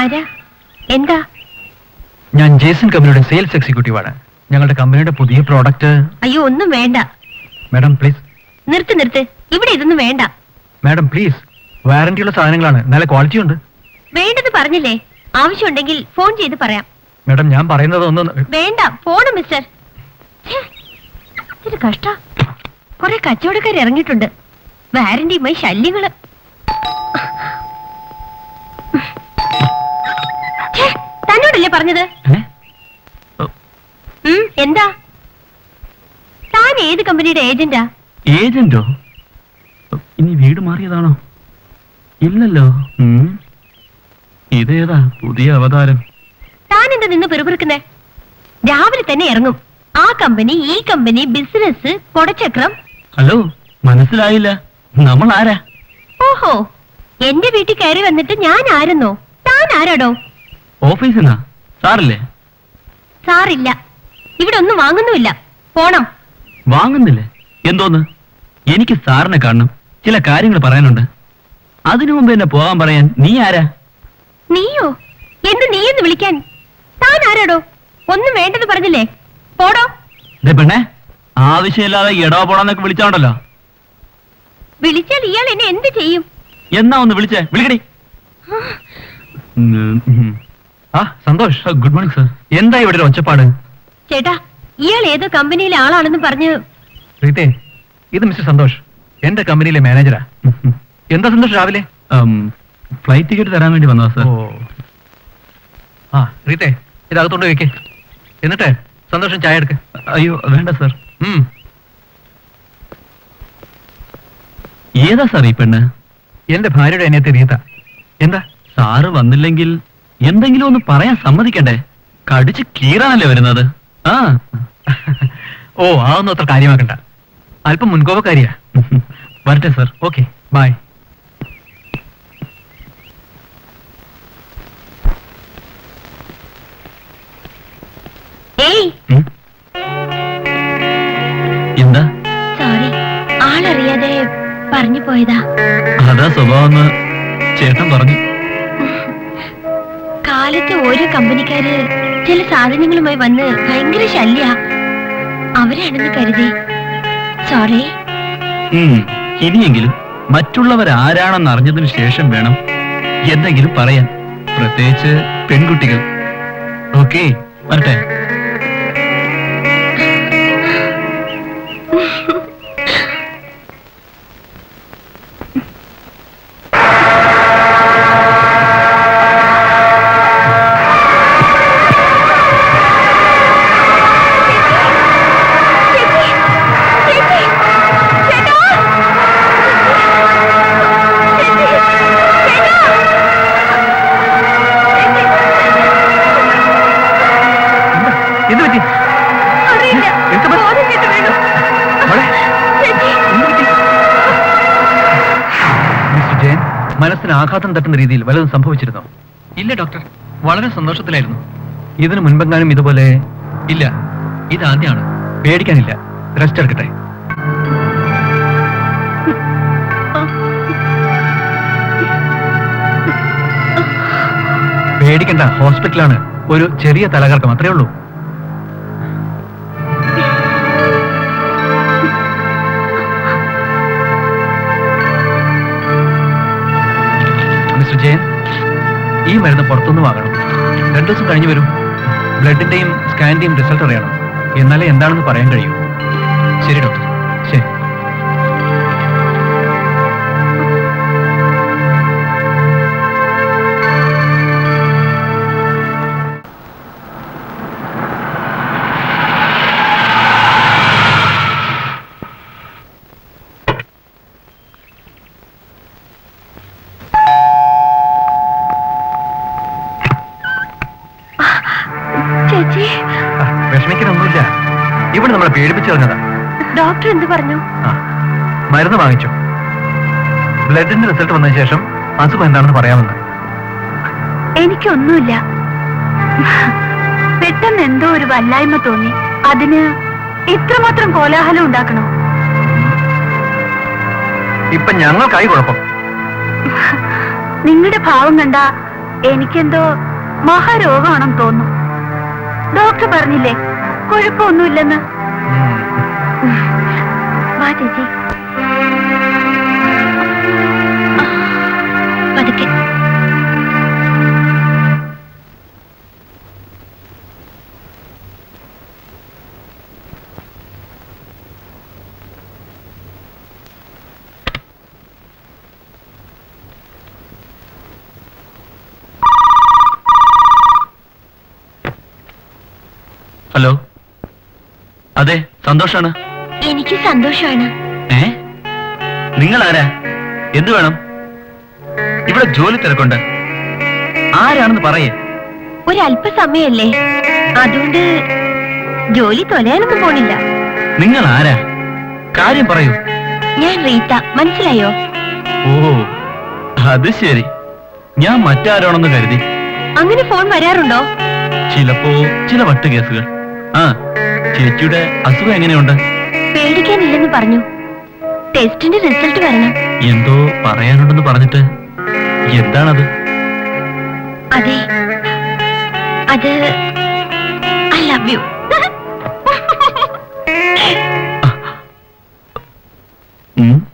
ആരാ? എന്താ? ഞാൻ ജേസൺ കമ്പനിയുടെ സെയിൽസ് എക്സിക്യൂട്ടീവാണ് ഞങ്ങളുടെ കമ്പനിയുടെ പുതിയ പ്രോഡക്റ്റ് അയ്യോ ഒന്നും വേണ്ട. മാഡം പ്ലീസ് നിർത്ത് നിർത്ത്. ഇവിടെ ഇതൊന്നും വേണ്ട. മാഡം പ്ലീസ് വാറന്റിയുള്ള സാധനങ്ങളാണ്. നല്ല ക്വാളിറ്റി ഉണ്ട്. വേണ്ടെന്ന് പറഞ്ഞില്ലേ? ആവശ്യമുണ്ടെങ്കിൽ ഫോൺ ചെയ്ത് പറയാം. മാഡം ഞാൻ പറയുന്നത് ഒന്ന് വേണ്ട. പോണം മിസ്റ്റർ ഛേ, ഇതൊരു കഷ്ട. കുറെ കച്ചവടക്കാർ ഇറങ്ങിയിട്ടുണ്ട്. വാരന്റിയുമായി ശല്യങ്ങൾ. തന്നോടല്ലേ പറഞ്ഞത്? എന്താ? താൻ ഏത് കമ്പനിയുടെ ഏജന്റാ? ഏജന്റോ? ഇനി വീട് മാറിയതാണോ? ഇല്ലല്ലോ. ഇതേതാ പുതിയ അവതാരം. താൻ എന്താ നിന്ന് പെറുപിറുക്കുന്നേ? രാവിലെ തന്നെ ഇറങ്ങും. ആ കമ്പനി ഈ കമ്പനി ബിസിനസ് കൊടച്ചക്രം. ഹലോ മനസ്സിലായില്ല. നമ്മൾ ആരാ ഓഹോ എന്റെ വീട്ടിൽ കയറി വന്നിട്ട് ഞാൻ ആരെന്നോ? താൻ ആരാടോ? ഓഫീസിന്നാ? സാറില്ലേ? സാറില്ല. ഇവിടെ ഒന്നും വാങ്ങുന്നുമില്ല. പോണം. വാങ്ങുന്നില്ലേ? എന്തോന്ന്? എനിക്ക് സാറിനെ കാണണം. ചില കാര്യങ്ങൾ പറയാനുണ്ട്. അതിനു മുമ്പ് എന്നെ പോകാൻ പറയാൻ നീ ആരാ? നീയോ? എന്ത് നീയെന്ന് വിളിക്കാൻ? താൻ ആരാടോ? ഒന്നും വേണ്ടെന്ന് പറഞ്ഞില്ലേ? പോടോ. ദേ പെണ്ണേ ആവശ്യമില്ലാതെ എടോ പോടാന്നൊക്കെ വിളിച്ചോണ്ടല്ലോ. വിളിച്ചാൽ ഇയാൾ എന്നെ എന്ത് ചെയ്യും? എന്നാ ഒന്ന് വിളിച്ചേ? വിളിക്കടി. ആ സന്തോഷ്. Good morning sir. എന്താ ഇവിടെ ഒരു ഒച്ചപ്പാട്? ചേട്ടാ ഇയാൾ ഏതോ കമ്പനിയിലെ ആളാണെന്ന് പറഞ്ഞ് റീത്തെ ഇത് മിസ്റ്റർ സന്തോഷ്. എന്റെ കമ്പനിയിലെ മാനേജരാ എന്താ സന്തോഷ് രാവിലെ? ഫ്ലൈറ്റ് ടിക്കറ്റ് തരാൻ വേണ്ടി വന്നതാ സർ. ആ റീത്തെ ഇത് അകത്തോണ്ട് വെക്കേ. എന്നിട്ട് സന്തോഷം ചായ എടുക്ക. അയ്യോ വേണ്ട സർ. ഏതാ സാർ ഈ പെണ്ണ്? എന്റെ ഭാര്യയുടെ അനിയത്തെ റീത്ത എന്താ? സാറ് വന്നില്ലെങ്കിൽ എന്തെങ്കിലും ഒന്ന് പറയാൻ സമ്മതിക്കണ്ടേ? കടിച്ച് കീറാനല്ലേ വരുന്നത്? ആ. ഓ അതൊന്നും അത്ര കാര്യമാക്കണ്ട. അല്പം മുൻകോപക്കാരിയാ. വരട്ടെ സർ. Okay bye. എന്താ? സോറി ആളറിയാതെ പറഞ്ഞു പോയതാ. അതാ സ്വഭാവം ചേട്ടൻ പറഞ്ഞു. കാലത്ത് ഓരോ കമ്പനിക്കാര് ചില സാധനങ്ങളുമായി വന്ന് ഭയങ്കര ശല്യ. അവരാണെന്ന് കരുതി. സോറി. ഇനിയെങ്കിലും മറ്റുള്ളവർ ആരാണെന്ന് അറിഞ്ഞതിന് ശേഷം വേണം എന്തെങ്കിലും പറയാൻ. പ്രത്യേകിച്ച് പെൺകുട്ടികൾ. ഓക്കെ വരട്ടെ. മനസ്സിന് ആഘാതം തട്ടുന്ന രീതിയിൽ വല്ലതും സംഭവിച്ചിരുന്നോ? ഇല്ല ഡോക്ടർ. വളരെ സന്തോഷത്തിലായിരുന്നു. ഇതിനു മുൻപെങ്ങാനും ഇതുപോലെ ഇല്ല. ഇതാദ്യമാണ് പേടിക്കാനില്ല. റെസ്റ്റ് എടുക്കട്ടെ. പേടിക്കണ്ട. ഹോസ്പിറ്റലാണ്. ഒരു ചെറിയ തലകർക്കം അത്രേ ഉള്ളൂ. മിസ്റ്റർ ജയൻ ഈ മരുന്ന് പുറത്തുനിന്ന് വാങ്ങണം. രണ്ടു ദിവസം കഴിഞ്ഞ് വരും. ബ്ലഡിന്റെയും സ്കാനിന്റെയും റിസൾട്ട് അറിയണം. എന്നാലേ എന്താണെന്ന് പറയാൻ കഴിയൂ. ശരി ഡോക്ടർ. ഇവിടെ നമ്മളെ പേടിപ്പിച്ചു ഡോക്ടർ എന്ത് പറഞ്ഞു? മരുന്ന് വാങ്ങിച്ചു. ബ്ലഡിന്റെ റിസൾട്ട് വന്നതിന് ശേഷം അസുഖം എന്താണെന്ന് പറയാമെന്ന്. എനിക്കൊന്നുമില്ല. പെട്ടെന്ന് എന്തോ ഒരു വല്ലായ്മ തോന്നി. അതിന് ഇത്രമാത്രം കോലാഹലം ഉണ്ടാക്കണോ? ഇപ്പൊ ഞങ്ങൾക്കായി കുഴപ്പം. നിങ്ങളുടെ ഭാവം കണ്ട എനിക്കെന്തോ മഹാരോഗമാണെന്ന് തോന്നുന്നു. ഡോക്ടർ പറഞ്ഞില്ലേ കുഴപ്പമൊന്നുമില്ലെന്ന്. വാ ചേച്ചി. പതുക്കെ. ഹലോ സന്തോഷാണ്? എനിക്ക് സന്തോഷമാണ് ഏ? നിങ്ങൾ ആരാ എന്തു വേണം? ഇവിടെ ജോലി തിരക്കുണ്ട്. ആരാണെന്ന് പറയേ. ഒരല്പസമയല്ലേ അതുകൊണ്ട് ജോലി തൊലയാനൊന്നും പോണില്ല. നിങ്ങൾ ആരാ കാര്യം പറയൂ. ഞാൻ റീത്ത. മനസ്സിലായോ? ഓ അത് ശരി. ഞാൻ മറ്റാരാണെന്ന് കരുതി. അങ്ങനെ ഫോൺ വരാറുണ്ടോ? ചിലപ്പോ ചില വട്ട് കേസുകൾ. ആ ചേച്ചിയുടെ അസുഖം എങ്ങനെയുണ്ട്? പേടിക്കാനില്ലെന്ന് പറഞ്ഞു. ടെസ്റ്റിന്റെ റിസൾട്ട് വരണം. എന്തോ പറയാനുണ്ടെന്ന് പറഞ്ഞിട്ട് എന്താണത്? അതെ. അത് ഐ ലവ് യു. ഉം?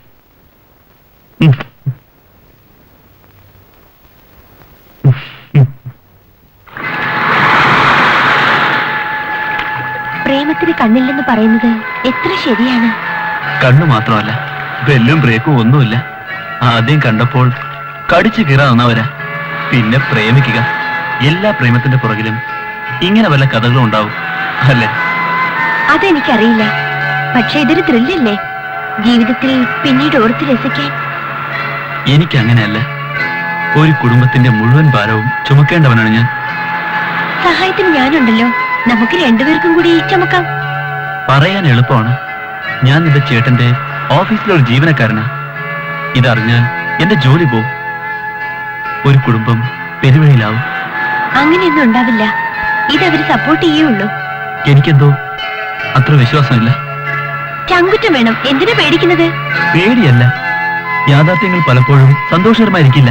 കണ്ണില്ലെന്ന് പറയുന്നത് എത്ര ശരിയാണ്? കണ്ണു മാത്രമല്ല ബെല്ലും ബ്രേക്കും ഒന്നുമില്ല. ആദ്യം കണ്ടപ്പോൾ കടിച്ചു കീറാൻ നന്നവരാ പിന്നെ പ്രേമിക്കുക. എല്ലാ പ്രേമത്തിന്റെ പുറകിലും ഇങ്ങനെ വല്ല കഥകളും ഉണ്ടാവും അല്ലേ? അതെനിക്കറിയില്ല. പക്ഷെ ഇതൊരു ത്രില്ലല്ലേ? ജീവിതത്തിൽ പിന്നീട് ഓർത്ത് രസിക്കാൻ. എനിക്ക് അങ്ങനെയല്ല ഒരു കുടുംബത്തിന്റെ മുഴുവൻ ഭാരവും ചുമക്കേണ്ടവനാണ് ഞാൻ. സഹായത്തിന് ഞാനുണ്ടല്ലോ. നമുക്ക് രണ്ടുപേർക്കും കൂടി ചുമക്കാം. പറയാൻ എളുപ്പമാണ്. ഞാൻ നിന്റെ ചേട്ടന്റെ ഓഫീസിലെ ഒരു ജീവനക്കാരനാ. ഇതറിഞ്ഞാൽ എന്റെ ജോലി പോവും. ഒരു കുടുംബം പെരുവഴിയിലാവും. അങ്ങനെയൊന്നും ഉണ്ടാവില്ല. ഇതവര് സപ്പോർട്ട് ചെയ്യുള്ളൂ എനിക്കെന്തോ അത്ര വിശ്വാസമില്ല. ചങ്കുറ്റം വേണം. എന്തിനാ പേടിക്കുന്നത്? പേടിയല്ല. യാഥാർത്ഥ്യങ്ങൾ പലപ്പോഴും സന്തോഷകരമായിരിക്കില്ല.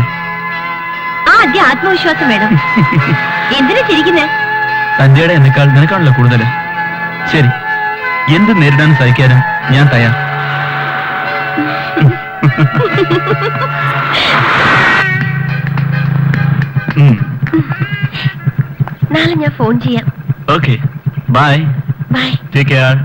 ആദ്യം ആത്മവിശ്വാസം വേണം. എന്തിനാ ചിരിക്കുന്നത് തന്റെയുടെ എന്നെക്കാൾ നിനക്കാണല്ലോ കൂടുതൽ ശരി. എന്ത് നേരിടാനും സഹിക്കാനും ഞാൻ തയ്യാർ. നാളെ ഞാൻ ഫോൺ ചെയ്യാം. Okay. Bye. Bye. Take care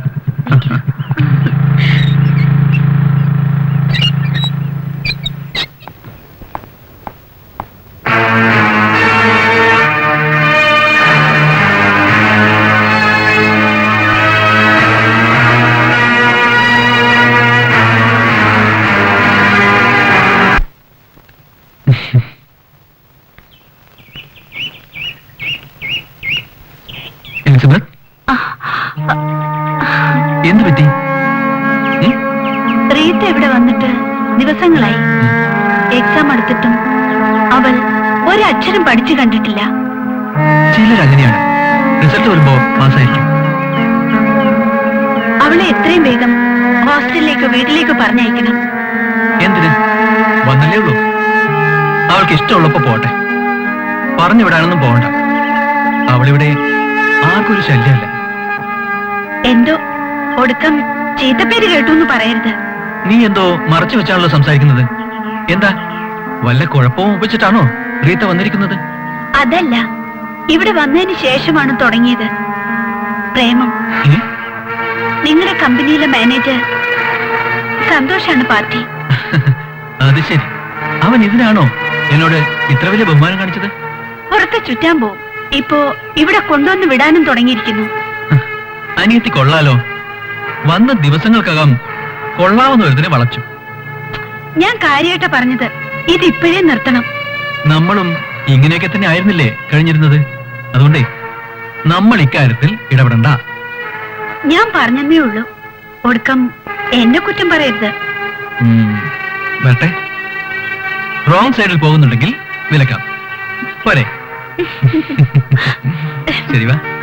Elizabeth എന്ത് പറ്റി? റീത്ത ഇവിടെ വന്നിട്ട്? ദിവസങ്ങളായി. എക്സാം എടുത്തിട്ടും അവൾ ഒരക്ഷരം പഠിച്ചു കണ്ടിട്ടില്ല. ചിലർ അങ്ങനെയാണ് റിസൾട്ട് വരുമ്പോ പാസ്സായിരിക്കും. അവളെ എത്രയും വേഗം ഹോസ്റ്റലിലേക്ക് വീട്ടിലേക്ക് പറഞ്ഞയക്കണം. എന്തിന്? വന്നല്ലേ ഉള്ളൂ. അവൾക്ക് ഇഷ്ടമുള്ളപ്പോ പോട്ടെ. പറഞ്ഞു വിടാനൊന്നും പോകണ്ട. അവളിവിടെ ആർക്കൊരു ശല്യമല്ല. എന്തോ ഒടുക്കം ചീത്തപ്പേര് കേട്ടു എന്ന് പറയരുത്. നീ എന്തോ മറച്ചു വെച്ചാണല്ലോ സംസാരിക്കുന്നത്. എന്താ വല്ല കുഴപ്പവും വെച്ചിട്ടാണോ റീത്ത വന്നിരിക്കുന്നത്? അതല്ല ഇവിടെ വന്നതിന് ശേഷമാണ് തുടങ്ങിയത്. പ്രേമം? നിങ്ങളുടെ കമ്പനിയിലെ മാനേജർ സന്തോഷാണ് പാർട്ടി. അത് ശരി. അവൻ ഇതിനാണോ എന്നോട് ഇത്ര വലിയ ബഹുമാനം കാണിച്ചത്? പുറത്ത് ചുറ്റാൻ പോവും. ഇപ്പോ ഇവിടെ കൊണ്ടുവന്ന് വിടാനും തുടങ്ങിയിരിക്കുന്നു. അനിയത്തി കൊള്ളാലോ. വന്ന ദിവസങ്ങൾക്കകം കൊള്ളാവുന്ന ഒരുതിനെ വളച്ചു. ഞാൻ കാര്യമായിട്ടാ പറഞ്ഞത്. ഇത് ഇപ്പോഴേ നിർത്തണം. നമ്മളും ഇങ്ങനെയൊക്കെ തന്നെ ആയിരുന്നില്ലേ കഴിഞ്ഞിരുന്നത്? അതുകൊണ്ടേ നമ്മൾ ഇക്കാര്യത്തിൽ ഇടപെടണ്ട. ഞാൻ പറഞ്ഞതേ ഉള്ളൂ. ഒടുക്കം എന്നെ കുറ്റം പറയരുത്. വരട്ടെ. റോങ് സൈഡിൽ പോകുന്നുണ്ടെങ്കിൽ വിലക്കാം. പോരെ. ശരി വാ.